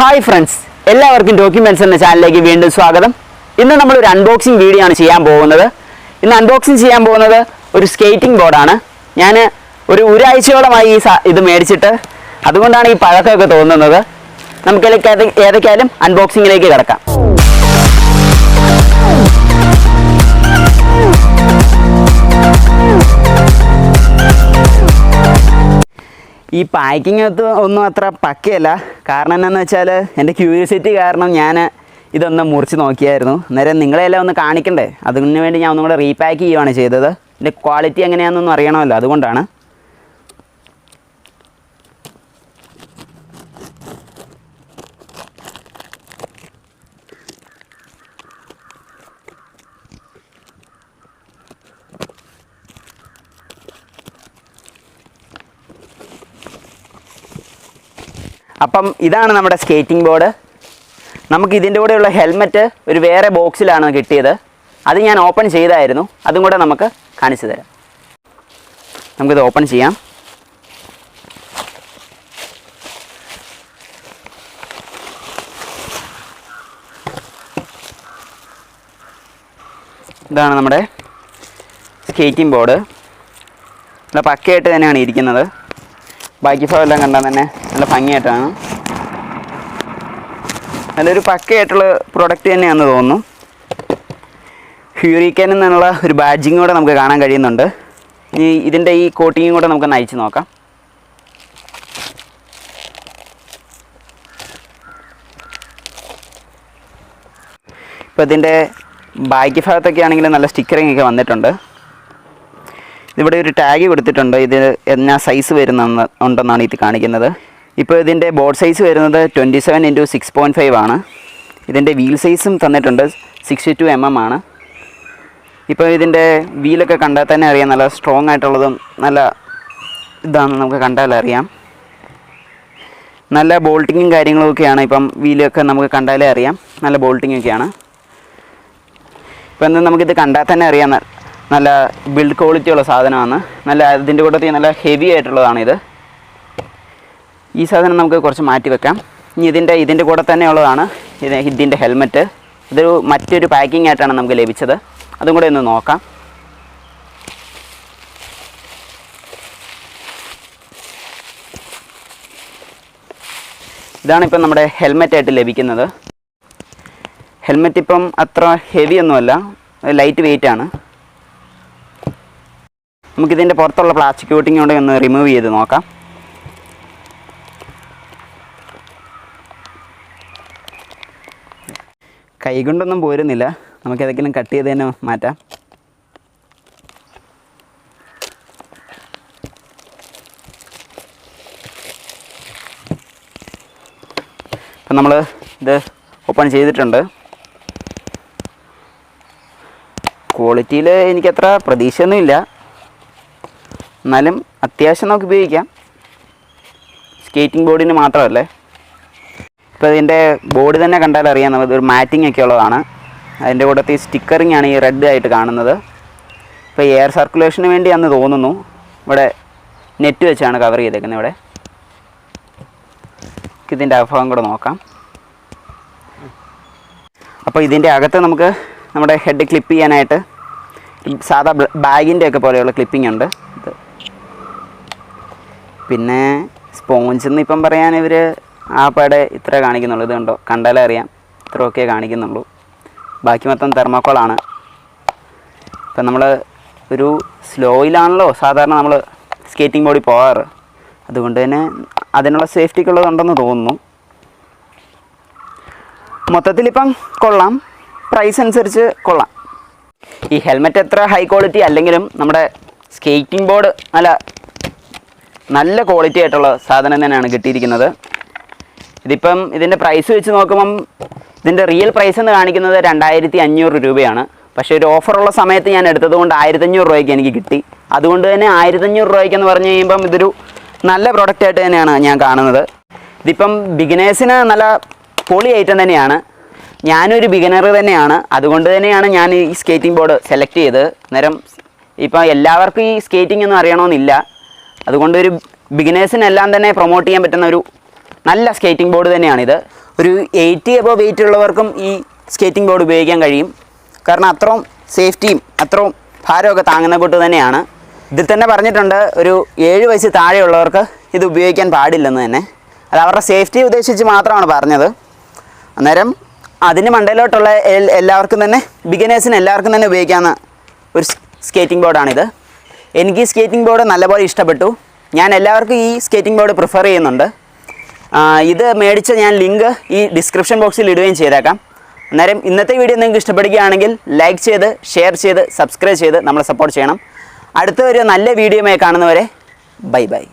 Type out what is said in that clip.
Hi friends എല്ലാവർക്കും documents എന്ന ചാനലിലേക്ക് വീണ്ടും സ്വാഗതം. ഇന്ന് നമ്മൾ ഒരു അൺബോക്സിംഗ് വീഡിയോ ആണ് ചെയ്യാൻ പോകുന്നത്. ഇന്ന് അൺബോക്സിംഗ് ചെയ്യാൻ പോകുന്നത് ഒരു സ്കേറ്റിംഗ് ബോർഡാണ് ഞാൻ ഒരു ഒരാഴ്ചയോളമായി ഈ ഇത് മേടിച്ചിട്ട് അതുകൊണ്ടാണ് ഈ പഴക്കമൊക്കെ തോന്നുന്നത്. നമുക്ക് ഏതൊക്കെ- ഏതൊക്കെയായാലും അൺബോക്സിങ്ങിലേക്ക് കിടക്കാം. ഈ പാക്കിംഗ് ഒന്നും അത്ര പക്കയല്ല. കാരണം എന്താണെന്ന് വെച്ചാൽ എന്റെ ക്യൂരിയോസിറ്റി കാരണം ഞാൻ ഇതൊന്ന് മുറിച്ച് നോക്കിയായിരുന്നു. അന്നേരം നിങ്ങളെല്ലാം ഒന്ന് കാണിക്കണ്ടേ? അതിനു വേണ്ടി ഞാൻ ഒന്നും കൂടെ റീപാക്ക് ചെയ്യുകയാണ് ചെയ്തത്. ഇതിന്റെ ക്വാളിറ്റി എങ്ങനെയാണെന്നൊന്നും അറിയണമല്ലോ അതുകൊണ്ടാണ്. അപ്പം ഇതാണ് നമ്മുടെ സ്കേറ്റിംഗ് ബോർഡ് നമുക്ക് ഇതിന്റെ കൂടെയുള്ള ഹെൽമെറ്റ് ഒരു വേറെ ബോക്സിലാണ് കിട്ടിയത്. അത് ഞാൻ ഓപ്പൺ ചെയ്തായിരുന്നു. അതും കൂടെ നമുക്ക് കാണിച്ചു തരാം. നമുക്കിത് ഓപ്പൺ ചെയ്യാം. ഇതാണ് നമ്മുടെ സ്കേറ്റിംഗ് ബോർഡ് നല്ല പക്കയായിട്ട് തന്നെയാണ് ഇരിക്കുന്നത്. ബാക്കി ഭാഗമെല്ലാം കണ്ടാൽ തന്നെ നല്ല ഭംഗിയായിട്ടാണ്. നല്ലൊരു പക്കയായിട്ടുള്ള പ്രൊഡക്റ്റ് തന്നെയാണെന്ന് തോന്നുന്നു. ഹ്യൂറിക്കൻ എന്നുള്ള ഒരു ബാഡ്ജിങ് കൂടെ നമുക്ക് കാണാൻ കഴിയുന്നുണ്ട്. ഇനി ഇതിന്റെ ഈ കോട്ടിങ്ങും കൂടെ നമുക്കൊന്ന് അയച്ചു നോക്കാം. ഇപ്പോൾ ഇതിന്റെ ബാക്കി ഭാഗത്തൊക്കെ ആണെങ്കിൽ നല്ല സ്റ്റിക്കറിങ് ഒക്കെ വന്നിട്ടുണ്ട്. ഇവിടെ ഒരു ടാഗ് കൊടുത്തിട്ടുണ്ട്. ഇത് എന്നാ സൈസ് വരുന്ന ഉണ്ടെന്നാണ് ഇത് കാണിക്കുന്നത്. ഇപ്പോൾ ഇതിന്റെ ബോർഡ് സൈസ് വരുന്നത് twenty seven into six point five ആണ് ഇതിന്റെ വീൽ സൈസും തന്നിട്ടുണ്ട്. സിക്സ്റ്റി ടു എം എം ആണ് ഇപ്പോൾ ഇതിന്റെ വീലൊക്കെ കണ്ടാൽ തന്നെ അറിയാം. നല്ല സ്ട്രോങ് ആയിട്ടുള്ളതും നല്ല ഇതാണെന്ന് നമുക്ക് കണ്ടാൽ അറിയാം. നല്ല ബോൾട്ടിങ്ങും കാര്യങ്ങളൊക്കെയാണ് ഇപ്പം വീലൊക്കെ നമുക്ക് കണ്ടാലേ അറിയാം. നല്ല ബോൾട്ടിങ്ങൊക്കെയാണ് ഇപ്പം എന്താ നമുക്കിത് കണ്ടാൽ തന്നെ അറിയാം. നല്ല ബിൽഡ് ക്വാളിറ്റി ഉള്ള സാധനമാണ്. നല്ല ഇതിന്റെ കൂട്ടത്തിൽ നല്ല ഹെവി ആയിട്ടുള്ളതാണിത് ഈ സാധനം നമുക്ക് കുറച്ച് മാറ്റി വെക്കാം. ഇനി ഇതിന്റെ ഇതിന്റെ കൂടെ തന്നെ ഉള്ളതാണ് ഇത് ഇതിന്റെ ഹെൽമെറ്റ് ഇതൊരു മറ്റൊരു പാക്കിംഗ് ആയിട്ടാണ് നമുക്ക് ലഭിച്ചത്. അതും കൂടെ ഒന്ന് നോക്കാം. ഇതാണ് ഇപ്പം നമ്മുടെ ഹെൽമെറ്റായിട്ട് ലഭിക്കുന്നത്. ഹെൽമെറ്റ് ഇപ്പം അത്ര ഹെവി ഒന്നുമല്ല. ലൈറ്റ് വെയിറ്റ് ആണ്. നമുക്കിതിന്റെ പുറത്തുള്ള പ്ലാസ്റ്റിക് കോട്ടിംഗ് കൊണ്ട് ഒന്ന് റിമൂവ് ചെയ്ത് നോക്കാം. കൈ കൊണ്ടൊന്നും പോരുന്നില്ല. നമുക്ക് ഏതെങ്കിലും കട്ട് ചെയ്ത് തന്നെ മാറ്റാം. ഇപ്പം നമ്മൾ ഇത് ഓപ്പൺ ചെയ്തിട്ടുണ്ട്. ക്വാളിറ്റിയിൽ എനിക്കത്ര പ്രതീക്ഷയൊന്നുമില്ല. എന്നാലും അത്യാവശ്യം നമുക്ക് ഉപയോഗിക്കാം. സ്കേറ്റിംഗ് ബോർഡിന് മാത്രമല്ലേ? ഇപ്പോൾ ഇതിന്റെ ബോർഡ് തന്നെ കണ്ടാൽ അറിയാം നമുക്ക് ഒരു മാറ്റിംഗ് ഒക്കെ ഉള്ളതാണ്. അതിന്റെ കൂട്ടത്തിൽ സ്റ്റിക്കറിങ് ആണ് ഈ റെഡ് ആയിട്ട് കാണുന്നത്. ഇപ്പോൾ എയർ സർക്കുലേഷന് വേണ്ടി വേണ്ടിയാണെന്ന് തോന്നുന്നു. ഇവിടെ നെറ്റ് വെച്ചാണ് കവർ ചെയ്തേക്കുന്നത് ഇവിടെ. ഇതിന്റെ അഭാവം കൂടെ നോക്കാം. അപ്പോൾ ഇതിന്റെ അകത്ത് നമുക്ക് നമ്മുടെ ഹെഡ് ക്ലിപ്പ് ചെയ്യാനായിട്ട് സാധാ ബാഗിന്റെ ഒക്കെ പോലെയുള്ള ക്ലിപ്പിംഗ് ഉണ്ട്. പിന്നെ സ്പോഞ്ച് എന്ന് ഇപ്പം പറയാൻ ഇവർ ആ പടെ ഇത്ര കാണിക്കുന്നുള്ളൂ. ഇത് കണ്ടോ? കണ്ടാലേ അറിയാം. ഇത്രയൊക്കെ കാണിക്കുന്നുള്ളൂ. ബാക്കി മൊത്തം തെർമാക്കോളാണ് ഇപ്പം നമ്മൾ ഒരു സ്ലോയിലാണല്ലോ സാധാരണ നമ്മൾ സ്കേറ്റിംഗ് ബോർഡിൽ പോകാറ് അതുകൊണ്ട് തന്നെ അതിനുള്ള സേഫ്റ്റിക്കുള്ളതുണ്ടെന്ന് തോന്നുന്നു. മൊത്തത്തിലിപ്പം കൊള്ളാം. പ്രൈസ് അനുസരിച്ച് കൊള്ളാം. ഈ ഹെൽമെറ്റ് എത്ര ഹൈ ക്വാളിറ്റി അല്ലെങ്കിലും നമ്മുടെ സ്കേറ്റിംഗ് ബോർഡ് നല്ല നല്ല ക്വാളിറ്റി ആയിട്ടുള്ള സാധനം തന്നെയാണ് കിട്ടിയിരിക്കുന്നത്. ഇതിപ്പം ഇതിന്റെ പ്രൈസ് വെച്ച് നോക്കുമ്പം ഇതിന്റെ റിയൽ പ്രൈസ് എന്ന് കാണിക്കുന്നത് രണ്ടായിരത്തി അഞ്ഞൂറ് രൂപയാണ്. പക്ഷേ ഒരു ഓഫറുള്ള സമയത്ത് ഞാൻ എടുത്തത് കൊണ്ട് ആയിരത്തഞ്ഞൂറ് രൂപയ്ക്ക് എനിക്ക് കിട്ടി. അതുകൊണ്ട് തന്നെ ആയിരത്തഞ്ഞൂറ് രൂപയ്ക്ക് എന്ന് പറഞ്ഞു കഴിയുമ്പം ഇതൊരു നല്ല പ്രോഡക്റ്റ് ആയിട്ട് തന്നെയാണ് ഞാൻ കാണുന്നത്. ഇതിപ്പം ബിഗിനേഴ്സിന് നല്ല പൊളി ഐറ്റം തന്നെയാണ്. ഞാനൊരു ബിഗിനർ തന്നെയാണ്. അതുകൊണ്ട് തന്നെയാണ് ഞാൻ ഈ സ്കേറ്റിംഗ് ബോർഡ് സെലക്ട് ചെയ്തത്. നേരം ഇപ്പം എല്ലാവർക്കും ഈ സ്കേറ്റിംഗ് ഒന്നും അറിയണമെന്നില്ല അതുകൊണ്ട് ഒരു ബിഗിനേഴ്സിനെല്ലാം തന്നെ പ്രൊമോട്ട് ചെയ്യാൻ പറ്റുന്ന ഒരു നല്ല സ്കേറ്റിംഗ് ബോർഡ് തന്നെയാണിത് ഒരു എയ്റ്റി എബോ വെയിറ്റ് ഉള്ളവർക്കും ഈ സ്കേറ്റിംഗ് ബോർഡ് ഉപയോഗിക്കാൻ കഴിയും. കാരണം അത്രയും സേഫ്റ്റിയും അത്രയും ഭാരമൊക്കെ താങ്ങുന്ന കൂട്ട് തന്നെയാണ്. ഇതിൽ തന്നെ പറഞ്ഞിട്ടുണ്ട് ഒരു ഏഴ് വയസ്സ് താഴെയുള്ളവർക്ക് ഇത് ഉപയോഗിക്കാൻ പാടില്ലെന്ന് തന്നെ. അത് അവരുടെ സേഫ്റ്റി ഉദ്ദേശിച്ച് മാത്രമാണ് പറഞ്ഞത്. അന്നേരം അതിന് മണ്ടയിലോട്ടുള്ള എല്ലാവർക്കും തന്നെ ബിഗിനേഴ്സിന് എല്ലാവർക്കും തന്നെ ഉപയോഗിക്കാവുന്ന ഒരു സ്കേറ്റിംഗ് ബോർഡാണിത് എനിക്ക് ഈ സ്കേറ്റിംഗ് ബോർഡ് നല്ലപോലെ ഇഷ്ടപ്പെട്ടു. ഞാൻ എല്ലാവർക്കും ഈ സ്കേറ്റിംഗ് ബോർഡ് പ്രിഫർ ചെയ്യുന്നുണ്ട്. ഇത് മേടിച്ച ഞാൻ ലിങ്ക് ഈ ഡിസ്ക്രിപ്ഷൻ ബോക്സിൽ ഇടുകയും ചെയ്തേക്കാം. അന്നേരം ഇന്നത്തെ വീഡിയോ നിങ്ങൾക്ക് ഇഷ്ടപ്പെടുകയാണെങ്കിൽ ലൈക്ക് ചെയ്ത് ഷെയർ ചെയ്ത് സബ്സ്ക്രൈബ് ചെയ്ത് നമ്മളെ സപ്പോർട്ട് ചെയ്യണം. അടുത്ത ഒരു നല്ല വീഡിയോയുമായി കാണുന്നവരെ ബൈ ബൈ